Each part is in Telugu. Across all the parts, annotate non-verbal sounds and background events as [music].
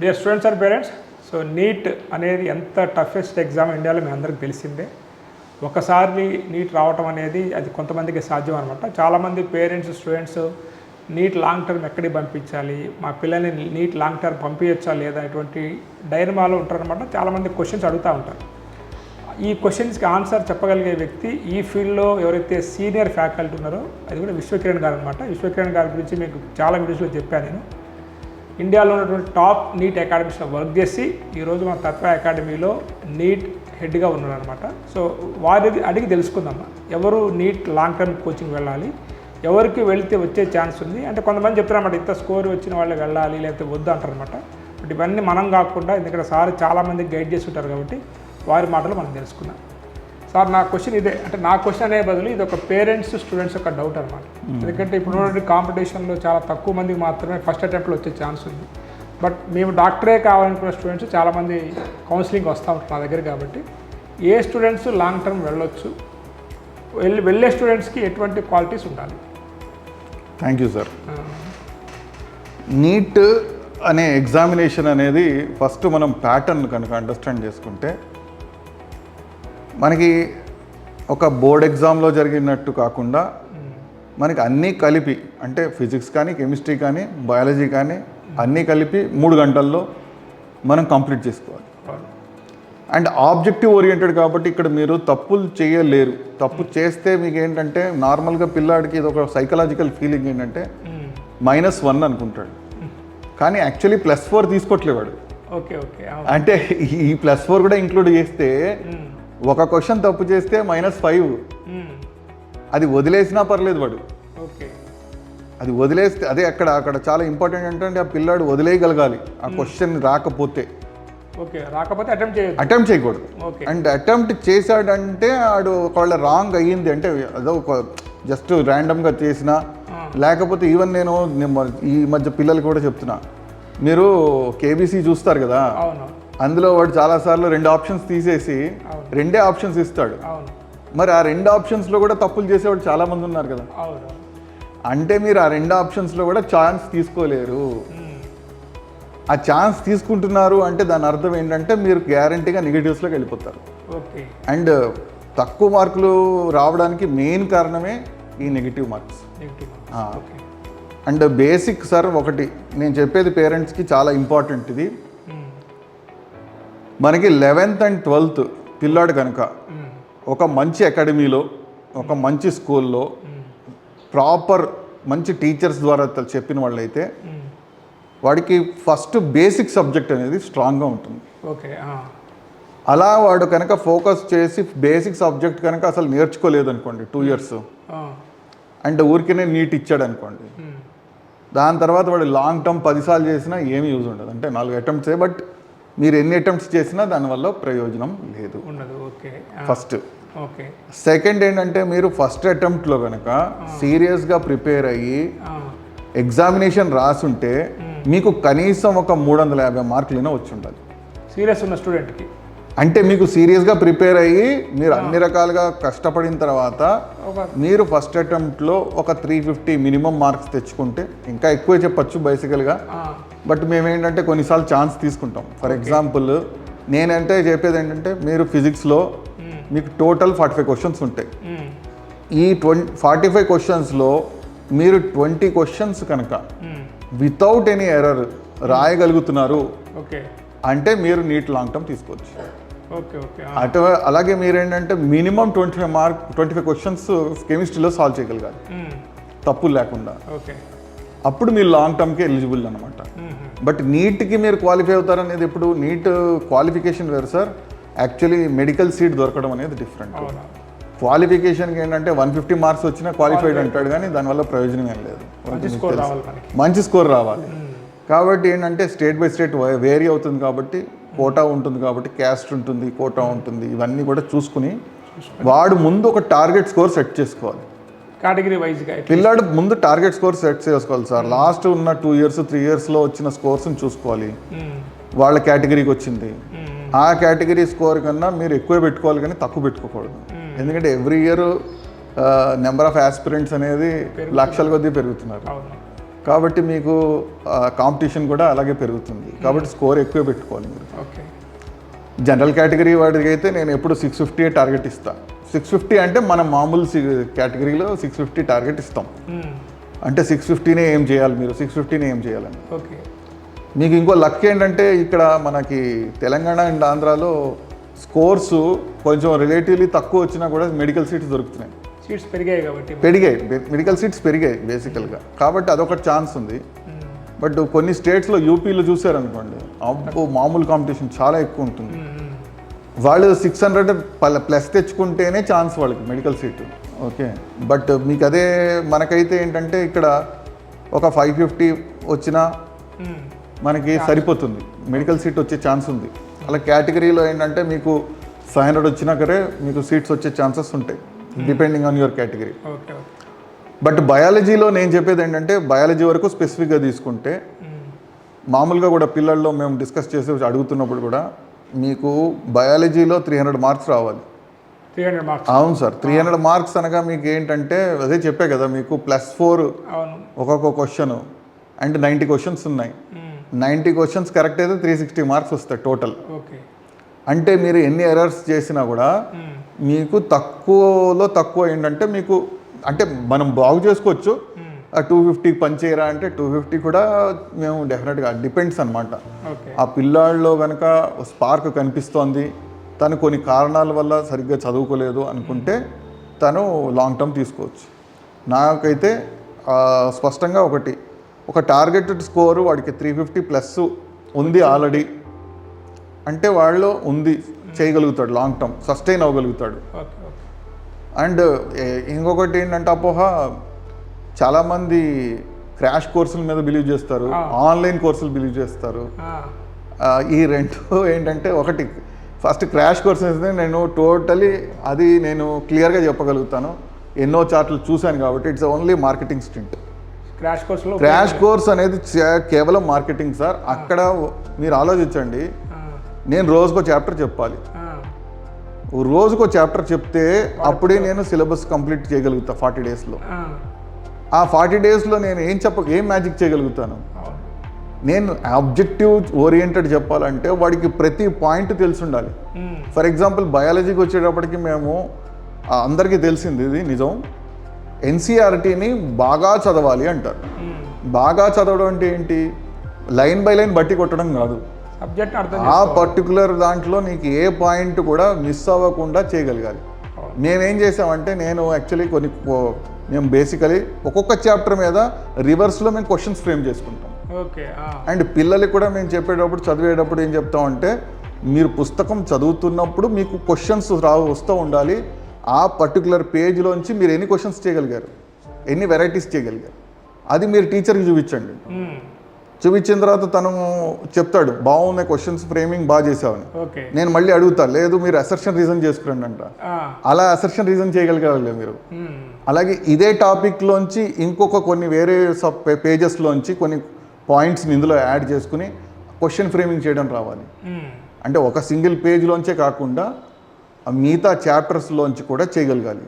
Dear students and parents so NEET అనేది ఎంత టఫెస్ట్ ఎగ్జామ్ ఇండియాలో మీ అందరికి తెలిసిందే. ఒకసారి నీట్ రావటం అనేది అది కొంతమందికి సాధ్యం అనమాట చాలామంది parents students NEET long term ఎక్కడికి పంపించాలి? మా పిల్లల్ని నీట్ లాంగ్ టర్మ్ పంపించచ్చా లేదా? ఇటువంటి డైనమాలో ఉంటారనమాట చాలామంది క్వశ్చన్స్ అడుగుతూ ఉంటారు. ఈ క్వశ్చన్స్కి ఆన్సర్ చెప్పగలిగే వ్యక్తి ఈ ఫీల్డ్లో ఎవరైతే సీనియర్ ఫ్యాకల్టీ ఉన్నారో అది కూడా విశ్వకిరణ్ గారు అనమాట విశ్వకిరణ్ గారి గురించి మీకు చాలా వీడియోస్లో చెప్పాను నేను. ఇండియాలో ఉన్నటువంటి టాప్ నీట్ అకాడమీస్లో వర్క్ చేసి ఈరోజు మన తత్వ అకాడమీలో నీట్ హెడ్గా ఉన్నారనమాట సో వారి అడిగి తెలుసుకుందాం ఎవరు నీట్ లాంగ్ టర్మ్ కోచింగ్ వెళ్ళాలి ఎవరికి వెళితే వచ్చే ఛాన్స్ ఉంది? అంటే కొంతమంది చెప్తారన్నమాట ఇంత స్కోర్ వచ్చిన వాళ్ళు వెళ్ళాలి లేకపోతే వద్దు అంటారనమాట బట్ ఇవన్నీ మనం కాకుండా ఎందుకంటే సార్ చాలామంది గైడ్ చేసి ఉంటారు కాబట్టి వారి మాటలు మనం తెలుసుకుందాం. సార్ నా క్వశ్చన్ ఇదే. అంటే నా క్వశ్చన్ అనే బదులు ఇది ఒక పేరెంట్స్ స్టూడెంట్స్ యొక్క డౌట్ అనమాట ఎందుకంటే ఇప్పుడు కాంపిటీషన్లో చాలా తక్కువ మందికి మాత్రమే ఫస్ట్ అటెంప్ట్లో వచ్చే ఛాన్స్ ఉంది. బట్ మేము డాక్టరే కావాలనుకున్న స్టూడెంట్స్ చాలామంది కౌన్సిలింగ్ వస్తూ ఉంటారు మా దగ్గర కాబట్టి. ఏ స్టూడెంట్స్ లాంగ్ టర్మ్ వెళ్ళొచ్చు? వెళ్ళి వెళ్ళే స్టూడెంట్స్కి ఎటువంటి క్వాలిటీస్ ఉండాలి? థ్యాంక్ యూ సార్ నీట్ అనే ఎగ్జామినేషన్ అనేది ఫస్ట్ మనం ప్యాటర్న్ కనుక అండర్స్టాండ్ చేసుకుంటే మనకి ఒక బోర్డ్ ఎగ్జామ్లో జరిగినట్టు కాకుండా మనకి అన్నీ కలిపి అంటే ఫిజిక్స్ కానీ కెమిస్ట్రీ కానీ బయాలజీ కానీ అన్నీ కలిపి మూడు గంటల్లో మనం కంప్లీట్ చేసుకోవాలి. అండ్ ఆబ్జెక్టివ్ ఓరియంటెడ్ కాబట్టి ఇక్కడ మీరు తప్పులు చేయలేరు. తప్పు చేస్తే మీకు ఏంటంటే నార్మల్గా పిల్లాడికి ఇది ఒక సైకలాజికల్ ఫీలింగ్ ఏంటంటే మైనస్ వన్ అనుకుంటాడు. కానీ యాక్చువల్లీ ప్లస్ ఫోర్ తీసుకోవట్లేవాడు ఓకే ఓకే అంటే ఈ ప్లస్ ఫోర్ కూడా ఇంక్లూడ్ చేస్తే ఒక క్వశ్చన్ తప్పు చేస్తే మైనస్ ఫైవ్. అది వదిలేసినా పర్లేదు వాడు. ఓకే. అది వదిలేస్తే అదే అక్కడ అక్కడ చాలా ఇంపార్టెంట్ ఏంటంటే ఆ పిల్లాడు వదిలేయగలగాలి ఆ క్వశ్చన్ రాకపోతే. ఓకే రాకపోతే అటెంప్ట్ అటెంప్ట్ చేయకూడదు. అండ్ అటెంప్ట్ చేశాడంటే ఆడు ఒకవేళ రాంగ్ అయ్యింది అంటే అదో ఒక జస్ట్ ర్యాండమ్గా చేసిన లేకపోతే ఈవెన్ నేను ఈ మధ్య పిల్లలకి కూడా చెప్తున్నా. మీరు కేబీసీ చూస్తారు కదా? అందులో వాడు చాలాసార్లు రెండు ఆప్షన్స్ తీసేసి రెండే ఆప్షన్స్ ఇస్తాడు. మరి ఆ రెండు ఆప్షన్స్లో కూడా తప్పులు చేసేవాడు చాలామంది ఉన్నారు కదా. అంటే మీరు ఆ రెండు ఆప్షన్స్లో కూడా ఛాన్స్ తీసుకోలేరు. ఆ ఛాన్స్ తీసుకుంటున్నారు అంటే దాని అర్థం ఏంటంటే మీరు గ్యారంటీగా నెగిటివ్స్లోకి వెళ్ళిపోతారు. ఓకే. అండ్ తక్కువ మార్కులు రావడానికి మెయిన్ కారణమే ఈ negative marks. And basic sir ఒకటి నేను చెప్పేది పేరెంట్స్కి చాలా ఇంపార్టెంట్ ఇది. మనకి లెవెన్త్ అండ్ ట్వెల్త్ పిల్లాడు కనుక. ఒక మంచి అకాడమీలో ఒక మంచి స్కూల్లో ప్రాపర్ మంచి టీచర్స్ ద్వారా చెప్పిన వాళ్ళైతే. వాడికి ఫస్ట్ బేసిక్ సబ్జెక్ట్ అనేది స్ట్రాంగ్గా ఉంటుంది ఓకే. అలా వాడు కనుక ఫోకస్ చేసి బేసిక్ సబ్జెక్ట్ కనుక అసలు నేర్చుకోలేదు అనుకోండి టూ ఇయర్స్. అండ్ ఊరికనే నీట్ ఇచ్చాడు అనుకోండి. దాని తర్వాత వాడు లాంగ్ టర్మ్ పదిసార్లు చేసినా ఏమీ యూజ్ ఉండదు అంటే నాలుగు అటెంప్ట్సే బట్ మీరు ఎన్ని అటెంప్ట్స్ చేసినా దానివల్ల ప్రయోజనం లేదు. ఉండదు. ఓకే. First okay. సెకండ్ ఏంటంటే మీరు ఫస్ట్ అటెంప్ట్లో కనుక సీరియస్గా ప్రిపేర్ అయ్యి. ఎగ్జామినేషన్ రాసుంటే మీకు కనీసం ఒక మూడు వందల యాభై మార్కులైనా వచ్చి ఉండాలి సీరియస్ ఉన్న స్టూడెంట్కి అంటే మీకు సీరియస్గా ప్రిపేర్ అయ్యి మీరు అన్ని రకాలుగా కష్టపడిన తర్వాత మీరు ఫస్ట్ అటెంప్ట్లో ఒక త్రీ ఫిఫ్టీ మినిమం మార్క్స్ తెచ్చుకుంటే ఇంకా ఎక్కువే చెప్పచ్చు బేసికల్గా. బట్ మేమేంటంటే కొన్నిసార్లు ఛాన్స్ తీసుకుంటాం ఫర్ ఎగ్జాంపుల్ నేనంటే చెప్పేది ఏంటంటే మీరు ఫిజిక్స్లో. మీకు టోటల్ ఫార్టీ ఫైవ్ క్వశ్చన్స్ ఉంటాయి. ఈ ట్వంటీ ఫార్టీ ఫైవ్ క్వశ్చన్స్లో మీరు ట్వంటీ క్వశ్చన్స్ కనుక. వితౌట్ ఎనీ ఎర్రర్ రాయగలుగుతున్నారు ఓకే అంటే మీరు నీట్ లాంగ్ టర్మ్ తీసుకోవచ్చు ఓకే ఓకే ఆ. అటు అలాగే మీరు ఏంటంటే minimum twenty five mark twenty five questions కెమిస్ట్రీలో సాల్వ్ చేయగలగాలి మ్మ్. తప్పులు లేకుండా ఓకే అప్పుడు మీరు లాంగ్ టర్మ్కి ఎలిజిబుల్ అనమాట. బట్ నీట్కి మీరు క్వాలిఫై అవుతారనేది ఇప్పుడు నీట్ క్వాలిఫికేషన్ వేరు సార్. యాక్చువల్లీ మెడికల్ సీట్ దొరకడం అనేది డిఫరెంట్. క్వాలిఫికేషన్కి ఏంటంటే వన్ ఫిఫ్టీ మార్క్స్ వచ్చినా క్వాలిఫైడ్ అంటాడు కానీ దానివల్ల ప్రయోజనం ఏం లేదు. మంచి స్కోర్ రావాలి కాబట్టి ఏంటంటే స్టేట్ బై స్టేట్ వేరీ అవుతుంది కాబట్టి కోటా ఉంటుంది కాబట్టి క్యాస్ట్ ఉంటుంది కోటా ఉంటుంది ఇవన్నీ కూడా చూసుకుని. వాడు ముందు ఒక టార్గెట్ స్కోర్ సెట్ చేసుకోవాలి. కేటగిరీ వైజ్గా పిల్లాడు ముందు టార్గెట్ స్కోర్ సెట్ చేసుకోవాలి సార్. లాస్ట్ ఉన్న టూ ఇయర్స్ త్రీ ఇయర్స్లో వచ్చిన స్కోర్స్ని చూసుకోవాలి. వాళ్ళ కేటగిరీకి వచ్చింది. ఆ కేటగిరీ స్కోర్ కన్నా మీరు ఎక్కువ పెట్టుకోవాలి కానీ తక్కువ పెట్టుకోకూడదు. ఎందుకంటే every year number of aspirants అనేది లక్షల కొద్దీ పెరుగుతున్నారు. కాబట్టి మీకు కాంపిటీషన్ కూడా అలాగే పెరుగుతుంది. కాబట్టి స్కోర్ ఎక్కువ పెట్టుకోవాలి మీరు. జనరల్ కేటగిరీ వాడికి అయితే నేను ఎప్పుడు సిక్స్ ఫిఫ్టీ టార్గెట్ ఇస్తాను సిక్స్ ఫిఫ్టీ అంటే మనం మామూలు కేటగిరీలో సిక్స్ ఫిఫ్టీ టార్గెట్ ఇస్తాం. మ్మ్. అంటే సిక్స్ ఫిఫ్టీనే ఏం చేయాలి మీరు? సిక్స్ ఫిఫ్టీనే ఏం చేయాలని ఓకే. మీకు ఇంకో లక్ ఏంటంటే ఇక్కడ మనకి తెలంగాణ అండ్ ఆంధ్రాలో స్కోర్స్ కొంచెం రిలేటివ్లీ తక్కువ వచ్చినా కూడా మెడికల్ సీట్స్ దొరుకుతున్నాయి. సీట్స్ పెరిగాయి కాబట్టి. పెరిగాయి. మెడికల్ సీట్స్ పెరిగాయి బేసికల్గా కాబట్టి అదొక ఛాన్స్ ఉంది. బట్ కొన్ని స్టేట్స్లో యూపీలో చూసారనుకోండి మామూలు కాంపిటీషన్ చాలా ఎక్కువ ఉంటుంది. వాళ్ళు సిక్స్ హండ్రెడ్ ప్లస్ తెచ్చుకుంటేనే ఛాన్స్ వాళ్ళకి మెడికల్ సీటు ఓకే బట్ మీకు అదే మనకైతే ఏంటంటే ఇక్కడ ఒక ఫైవ్ ఫిఫ్టీ వచ్చినా మ్మ్. మనకి సరిపోతుంది. మెడికల్ సీట్ వచ్చే ఛాన్స్ ఉంది. అలా కేటగిరీలో ఏంటంటే మీకు ఫైవ్ హండ్రెడ్ వచ్చినా కరే మీకు సీట్స్ వచ్చే ఛాన్సెస్ ఉంటాయి. Depending on your category but బయాలజీలో నేను చెప్పేది ఏంటంటే బయాలజీ వరకు స్పెసిఫిక్గా తీసుకుంటే మ్మ్. మామూలుగా కూడా పిల్లల్లో మేము డిస్కస్ చేసి అడుగుతున్నప్పుడు కూడా మీకు బయాలజీలో త్రీ హండ్రెడ్ మార్క్స్ రావాలి. త్రీ హండ్రెడ్ మార్క్స్ అవును సార్ త్రీ హండ్రెడ్ మార్క్స్ అనగా మీకు ఏంటంటే అదే చెప్పే కదా మీకు ప్లస్ ఫోర్ ఒక్కొక్క క్వశ్చన్ అండ్ నైంటీ క్వశ్చన్స్ ఉన్నాయి. నైంటీ క్వశ్చన్స్ కరెక్ట్ అయితే త్రీ సిక్స్టీ మార్క్స్ వస్తాయి టోటల్ ఓకే. అంటే మీరు ఎన్ని ఎర్రర్స్ చేసినా కూడా. మీకు తక్కువలో తక్కువ ఏంటంటే మీకు అంటే మనం బాగు చేసుకోవచ్చు టూ ఫిఫ్టీకి పనిచేయరా అంటే టూ ఫిఫ్టీ కూడా మేము డెఫినెట్గా డిపెండ్స్ అనమాట ఆ పిల్లాడిలో కనుక స్పార్క్ కనిపిస్తోంది తను కొన్ని కారణాల వల్ల సరిగ్గా చదువుకోలేదు అనుకుంటే తను లాంగ్ టర్మ్ తీసుకోవచ్చు. నాకైతే ఆ, స్పష్టంగా ఒకటి ఒక టార్గెటెడ్ స్కోరు వాడికి త్రీ ఫిఫ్టీ ప్లస్ ఉంది ఆల్రెడీ అంటే వాళ్ళు ఉంది చేయగలుగుతాడు లాంగ్ టర్మ్ సస్టైన్ అవ్వగలుగుతాడు. అండ్ ఇంకొకటి ఏంటంటే అపోహ చాలామంది క్రాష్ కోర్సుల మీద బిలీవ్ చేస్తారు ఆన్లైన్ కోర్సులు బిలీవ్ చేస్తారు. ఈ రెండు ఏంటంటే ఒకటి ఫస్ట్ క్రాష్ కోర్సెస్ నేను టోటలీ అది నేను క్లియర్గా చెప్పగలుగుతాను. ఎన్నో చార్ట్లు చూశాను కాబట్టి it's only marketing stint. Crash కోర్సులో క్రాష్ కోర్స్ అనేది కేవలం మార్కెటింగ్ సార్. అక్కడ మీరు ఆలోచించండి. నేను రోజుకో చాప్టర్ చెప్పాలి. రోజుకో చాప్టర్ చెప్తే అప్పుడే నేను సిలబస్ కంప్లీట్ చేయగలుగుతా ఫార్టీ డేస్లో. ఆ. ఫార్టీ డేస్లో నేను ఏం చెప్ప ఏం మ్యాజిక్ చేయగలుగుతాను నేను ఆబ్జెక్టివ్ ఓరియంటెడ్ చెప్పాలంటే వాడికి ప్రతి పాయింట్ తెలిసి ఉండాలి. ఫర్ ఎగ్జాంపుల్ బయాలజీకి వచ్చేటప్పటికి మేము అందరికీ తెలిసింది ఇది నిజం ఎన్సీఆర్టీని బాగా చదవాలి అంటారు. బాగా చదవడం అంటే ఏంటి లైన్ బై లైన్ బట్టి కొట్టడం కాదు ఆ పర్టికులర్ దాంట్లో నీకు ఏ పాయింట్ కూడా మిస్ అవ్వకుండా చేయగలగాలి. మేమేం చేసామంటే నేను యాక్చువల్లీ కొన్ని మేము బేసికలీ ఒక్కొక్క చాప్టర్ మీద రివర్స్లో మేము క్వశ్చన్స్ ఫ్రేమ్ చేసుకుంటాం. ఓకే. అండ్ పిల్లలకి కూడా మేము చెప్పేటప్పుడు చదివేటప్పుడు ఏం చెప్తామంటే మీరు పుస్తకం చదువుతున్నప్పుడు మీకు క్వశ్చన్స్ రా వస్తూ ఉండాలి. ఆ పర్టికులర్ పేజ్లోంచి మీరు ఎన్ని క్వశ్చన్స్ చేయగలిగారు? ఎన్ని వెరైటీస్ చేయగలిగారు? అది మీరు టీచర్కి చూపించండి. చూపించిన తర్వాత తను చెప్తాడు బాగున్నాయి క్వశ్చన్స్ ఫ్రేమింగ్ బాగా చేసావని. నేను మళ్ళీ అడుగుతా లేదు మీరు అసర్షన్ రీజన్ చేసుకురండి అంట. అలా అసర్షన్ రీజన్ చేయగలిగారు మీరు. అలాగే ఇదే టాపిక్లోంచి ఇంకొక కొన్ని వేరే సబ్ పేజెస్లోంచి కొన్ని పాయింట్స్ని ఇందులో యాడ్ చేసుకుని క్వశ్చన్ ఫ్రేమింగ్ చేయడం రావాలి. అంటే ఒక సింగిల్ పేజ్లోంచే కాకుండా మిగతా చాప్టర్స్లోంచి కూడా చేయగలగాలి.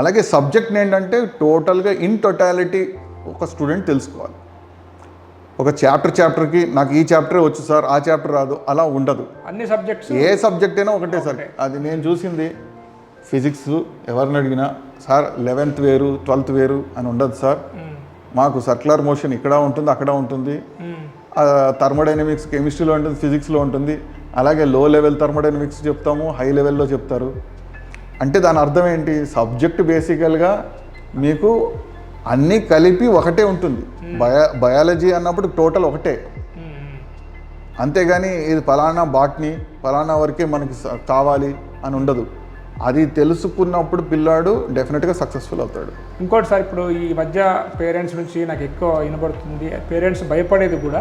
అలాగే సబ్జెక్ట్ ఏంటంటే టోటల్గా ఇన్ టోటాలిటీ ఒక స్టూడెంట్ తెలుసుకోవాలి. ఒక చాప్టర్ చాప్టర్కి నాకు ఈ చాప్టరే వచ్చు సార్ ఆ చాప్టర్ రాదు అలా ఉండదు. అన్ని సబ్జెక్ట్స్? ఏ సబ్జెక్ట్ అయినా ఒకటే సార్. అది నేను చూసింది ఫిజిక్స్ ఎవరిని అడిగినా సార్ లెవెన్త్ వేరు ట్వెల్త్ వేరు అని ఉండదు సార్. మాకు సర్క్యులర్ మోషన్ ఇక్కడ ఉంటుంది అక్కడ ఉంటుంది. థర్మోడైనమిక్స్ కెమిస్ట్రీలో ఉంటుంది ఫిజిక్స్లో ఉంటుంది. అలాగే లో లెవెల్ థర్మోడైనమిక్స్ చెప్తాము హై లెవెల్లో చెప్తారు. అంటే దాని అర్థం ఏంటి? సబ్జెక్ట్ బేసికల్గా మీకు అన్నీ కలిపి ఒకటే ఉంటుంది. బయా బయాలజీ అన్నప్పుడు టోటల్ ఒకటే. అంతేగాని ఇది ఫలానా బాట్ని ఫలానా వరకే మనకి కావాలి అని ఉండదు. అది తెలుసుకున్నప్పుడు పిల్లాడు డెఫినెట్గా సక్సెస్ఫుల్ అవుతాడు. ఇంకోటి సార్ ఇప్పుడు ఈ మధ్య పేరెంట్స్ నుంచి నాకు ఎక్కువ వినబడుతుంది పేరెంట్స్ భయపడేది కూడా.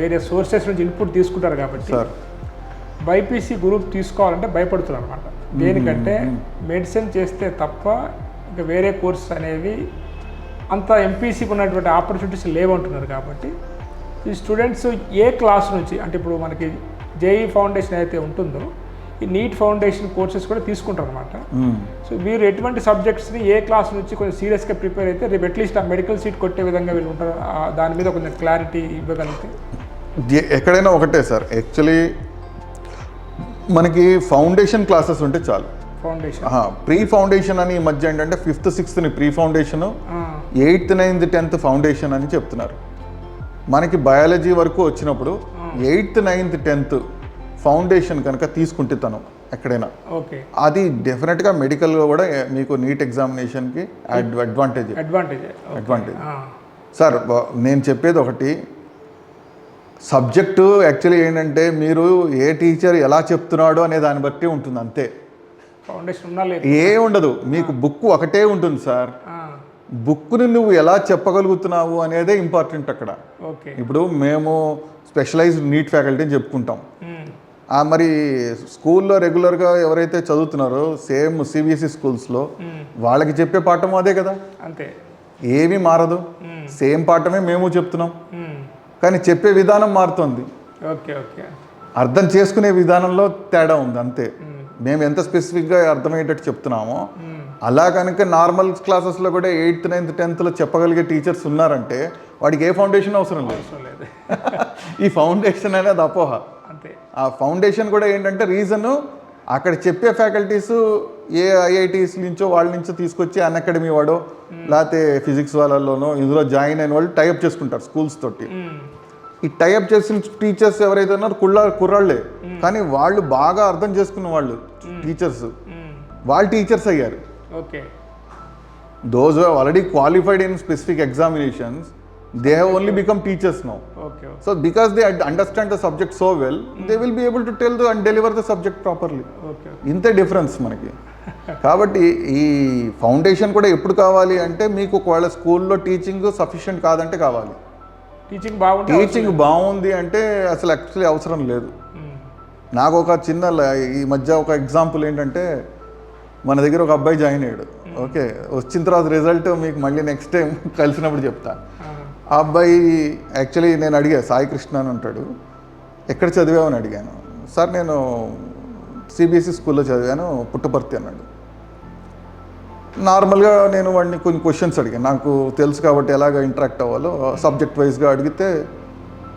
వేరే సోర్సెస్ నుంచి ఇన్పుట్ తీసుకుంటారు కాబట్టి సార్. బైపీసీ గ్రూప్ తీసుకోవాలంటే భయపడుతున్నారు అనమాట దేనికంటే మెడిసిన్ చేస్తే తప్ప ఇంకా వేరే కోర్స్ అనేవి అంత ఎంపీసీకి ఉన్నటువంటి ఆపర్చునిటీస్ లేవంటున్నారు కాబట్టి ఈ స్టూడెంట్స్ ఏ క్లాస్ నుంచి అంటే ఇప్పుడు మనకి జేఈ ఫౌండేషన్ అయితే ఉంటుందో ఈ నీట్ ఫౌండేషన్ కోర్సెస్ కూడా తీసుకుంటారు అనమాట. సో వీరు ఎటువంటి సబ్జెక్ట్స్ని ఏ క్లాస్ నుంచి కొంచెం సీరియస్గా ప్రిపేర్ అయితే రేపు అట్లీస్ట్ ఆ మెడికల్ సీట్ కొట్టే విధంగా వీళ్ళు ఉంటారు. దాని మీద కొంచెం క్లారిటీ ఇవ్వగలిగితే. ఎక్కడైనా ఒకటే సార్. యాక్చువల్లీ మనకి ఫౌండేషన్ క్లాసెస్ ఉంటే చాలు. ఫౌండేషన్ ప్రీ ఫౌండేషన్ అని ఈ మధ్య ఏంటంటే fifth సిక్స్త్ని pre foundation eighth ninth tenth foundation అని చెప్తున్నారు. మనకి బయాలజీ వరకు వచ్చినప్పుడు ఎయిత్ నైన్త్ టెన్త్ ఫౌండేషన్ కనుక తీసుకుంటే తను ఎక్కడైనా. ఓకే. అది డెఫినెట్గా మెడికల్గా కూడా మీకు నీట్ ఎగ్జామినేషన్కి అడ్వాంటేజ్. అడ్వాంటేజ్. అడ్వాంటేజ్. సార్ నేను చెప్పేది ఒకటి. సబ్జెక్టు యాక్చువల్లీ ఏంటంటే మీరు ఏ టీచర్ ఎలా చెప్తున్నాడో అనే దాన్ని బట్టి ఉంటుంది అంతే. ఫౌండేషన్ ఏ ఉండదు. మీకు బుక్ ఒకటే ఉంటుంది సార్. బుక్ని నువ్వు ఎలా చెప్పగలుగుతున్నావు అనేదే ఇంపార్టెంట్ అక్కడ. ఓకే. ఇప్పుడు మేము స్పెషలైజ్డ్ నీట్ ఫ్యాకల్టీ అని చెప్పుకుంటాం. మరి స్కూల్లో రెగ్యులర్గా ఎవరైతే చదువుతున్నారో సేమ్ సిబిఎస్ఈ స్కూల్స్లో. వాళ్ళకి చెప్పే పాఠం అదే కదా. అంతే. ఏమీ మారదు. సేమ్ పాఠమే మేము చెప్తున్నాం. కానీ చెప్పే విధానం మారుతుంది. Okay okay. అర్థం చేసుకునే విధానంలో తేడా ఉంది అంతే. మ్మ్. ఎంత స్పెసిఫిక్గా అర్థమయ్యేటట్టు చెప్తున్నామో. అలా కనుక నార్మల్ క్లాసెస్లో కూడా ఎయిత్ నైన్త్ టెన్త్లో చెప్పగలిగే టీచర్స్ ఉన్నారంటే వాడికి ఏ ఫౌండేషన్ అవసరం లేదు [laughs] ఈ ఫౌండేషన్ అనేది అపోహ అంతే ఆ ఫౌండేషన్ కూడా ఏంటంటే రీజను అక్కడ చెప్పే ఫ్యాకల్టీస్ ఏ ఐఐటీస్ నుంచో వాళ్ళ నుంచో తీసుకొచ్చి అన్ అకాడమీ వాడో లేకపోతే ఫిజిక్స్ వాళ్ళలోనో ఇందులో జాయిన్ అయిన వాళ్ళు టైప్ చేసుకుంటారు స్కూల్స్ తోటి. ఈ టైప్ చేసిన టీచర్స్ ఎవరైతే ఉన్నారో కుళ్ళ కుర్రాళ్ళే. కానీ వాళ్ళు బాగా అర్థం చేసుకున్న వాళ్ళు టీచర్స్. వాళ్ళు టీచర్స్ అయ్యారు. Okay. Those already qualified in specific examinations they have only become teachers now so because they understand the subject so well they will be able to tell the and deliver the subject properly okay ఇంతే డిఫరెన్స్ మనకి. కాబట్టి ఈ ఫౌండేషన్ కూడా ఎప్పుడు కావాలి అంటే మీకు ఒకవేళ స్కూల్లో టీచింగ్ సఫిషియెంట్ కాదంటే కావాలి. టీచింగ్ బాగుంటే టీచింగ్ బాగుంది అంటే అసలు యాక్చువల్లీ అవసరం లేదు. మ్మ్. నాకు ఒక చిన్న ఈ మధ్య ఒక ఎగ్జాంపుల్ ఏంటంటే మన దగ్గర ఒక అబ్బాయి జాయిన్ అయ్యాడు. ఓకే వచ్చిన తర్వాత రిజల్ట్ మీకు మళ్ళీ నెక్స్ట్ టైం [laughs] కలిసినప్పుడు చెప్తా. ఆ, అబ్బాయి యాక్చువల్లీ నేను అడిగా సాయి కృష్ణ అని ఉంటాడు ఎక్కడ చదివావు? అని అడిగాను. సార్ నేను సిబిఎస్ఈ స్కూల్లో చదివాను పుట్టపర్తి అన్నాడు. నార్మల్గా నేను వాడిని కొన్ని క్వశ్చన్స్ అడిగాను. నాకు తెలుసు కాబట్టి ఎలాగ ఇంటరాక్ట్ అవ్వాలో సబ్జెక్ట్ వైజ్గా అడిగితే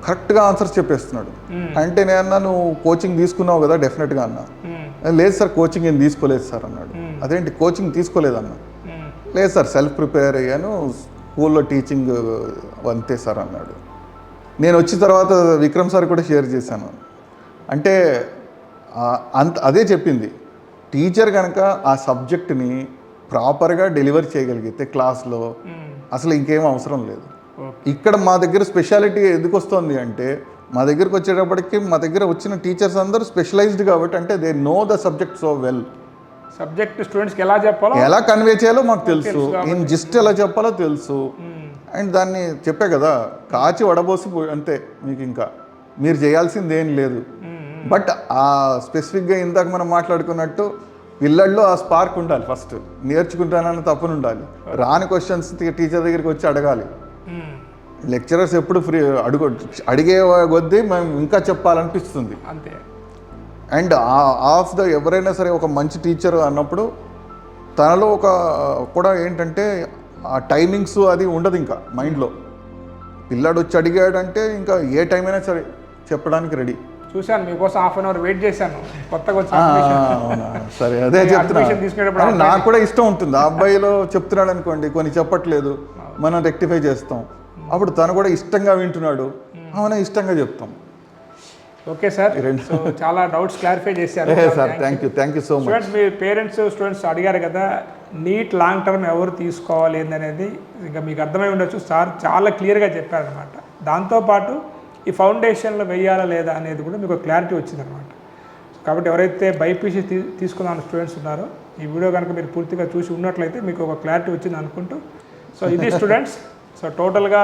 కరెక్ట్గా ఆన్సర్స్ చెప్పేస్తున్నాడు. మ్మ్. అంటే నేను అన్నా నువ్వు కోచింగ్ తీసుకున్నావు కదా డెఫినెట్గా అన్నా. మ్మ్. లేదు సార్ కోచింగ్ ఏం తీసుకోలేదు సార్ అన్నాడు. మ్మ్. అదేంటి? కోచింగ్ తీసుకోలేదన్నా. లేదు సార్ సెల్ఫ్ ప్రిపేర్ అయ్యాను స్కూల్లో టీచింగ్ అంతే సార్ అన్నాడు. నేను వచ్చిన తర్వాత విక్రమ్ సార్ కూడా షేర్ చేశాను. అంటే అంత అదే చెప్పింది. టీచర్ కనుక ఆ సబ్జెక్ట్ని ప్రాపర్గా డెలివర్ చేయగలిగితే క్లాస్లో మ్మ్. అసలు ఇంకేం అవసరం లేదు ఇక్కడ మా దగ్గర స్పెషాలిటీ ఎందుకు వస్తుంది అంటే మా దగ్గరకు వచ్చేటప్పటికి మా దగ్గర వచ్చిన టీచర్స్ అందరూ స్పెషలైజ్డ్ కాబట్టి అంటే they know the subject so well subject స్టూడెంట్స్కి ఎలా చెప్పాలో ఎలా కన్వే చేయాలో మాకు తెలుసు. ఇన్ జిస్ట్ ఎలా చెప్పాలో తెలుసు మ్మ్. అండ్ దాన్ని చెప్పే కదా కాచి వడబోసి అంతే మీకు ఇంకా మీరు చేయాల్సింది ఏం లేదు మ్మ్. బట్ ఆ స్పెసిఫిక్గా ఇందాక మనం మాట్లాడుకున్నట్టు పిల్లల్లో ఆ స్పార్క్ ఉండాలి ఫస్ట్. నేర్చుకుంటానన్న తప్పని ఉండాలి రాని క్వశ్చన్స్ టీచర్ దగ్గరికి వచ్చి అడగాలి. లెక్చరర్స్ ఎప్పుడు ఫ్రీ అడుగు అడిగే కొద్దీ మేము ఇంకా చెప్పాలనిపిస్తుంది. అంతే. అండ్ ఆఫ్ ద ఎవరైనా సరే ఒక మంచి టీచర్ అన్నప్పుడు తనలో ఒక కూడా ఏంటంటే ఆ టైమింగ్స్ అది ఉండదు ఇంకా మైండ్లో పిల్లాడు వచ్చి అడిగాడంటే ఇంకా ఏ టైం అయినా సరే చెప్పడానికి రెడీ చూశాను మీకోసం హాఫ్ అన్ అవర్ వెయిట్ చేశాను. కొత్తగా సరే అదే ఈ చెప్తున్నా. admission తీసుకునేటప్పుడు కానీ నాకు కూడా ఇష్టం ఉంటుంది. ఆ అబ్బాయిలో చెప్తున్నాడు అనుకోండి కొన్ని చెప్పట్లేదు మనం రెక్టిఫై చేస్తాం. అప్పుడు తను కూడా ఇష్టంగా వింటున్నాడు. అవునా ఇష్టంగా చెప్తాం. Okay sir. రెండు. సో చాలా డౌట్స్ క్లారిఫై చేశారు. [laughs] Sir thank you thank you so much me parents students అడిగారు కదా నీట్ లాంగ్ టర్మ్ ఎవరు తీసుకోవాలి ఏందనేది? ఇంకా మీకు అర్థమై ఉండొచ్చు. సార్ చాలా క్లియర్గా చెప్పారనమాట దాంతోపాటు ఈ ఫౌండేషన్లో వెయ్యాలా లేదా అనేది కూడా మీకు క్లారిటీ వచ్చిందనమాట. కాబట్టి ఎవరైతే బైపీసీ తీ తీసుకున్న స్టూడెంట్స్ ఉన్నారో ఈ వీడియో కనుక మీరు పూర్తిగా చూసి ఉన్నట్లయితే మీకు ఒక క్లారిటీ వచ్చింది అనుకుంటూ. సో ఇది స్టూడెంట్స్. సో టోటల్గా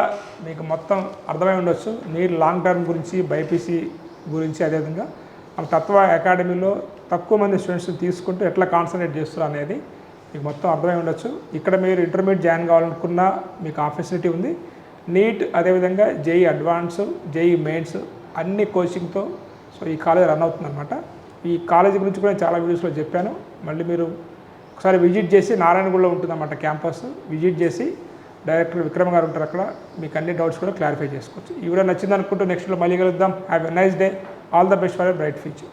మీకు మొత్తం అర్థమై ఉండొచ్చు. మీరు లాంగ్ టర్మ్ గురించి బైపీసీ గురించి అదేవిధంగా మన తత్వ అకాడమీలో తక్కువ మంది స్టూడెంట్స్ని తీసుకుంటూ ఎట్లా కాన్సన్ట్రేట్ చేస్తారు అనేది మీకు మొత్తం అర్థమై ఉండొచ్చు. ఇక్కడ మీరు ఇంటర్మీడియట్ జాయిన్ కావాలనుకున్నా మీకు ఆపర్చునిటీ ఉంది. నీట్ అదేవిధంగా జేఈ అడ్వాన్స్ జేఈ మెయిన్స్ అన్ని కోచింగ్తో సో ఈ కాలేజ్ రన్ అవుతుందన్నమాట. ఈ కాలేజీ గురించి కూడా చాలా వీడియోస్లో చెప్పాను. మళ్ళీ మీరు ఒకసారి విజిట్ చేసి నారాయణగూడలో ఉంటుందన్నమాట క్యాంపస్. విజిట్ చేసి డైరెక్టర్ విక్రమ్ గారు ఉంటారు అక్కడ. మీకు అన్ని డౌట్స్ కూడా క్లారిఫై చేసుకోవచ్చు. ఈ వీడియో నచ్చింది అనుకుంటూ నెక్స్ట్లో మళ్ళీ కలుద్దాం. Have a nice day. All the best for a bright future.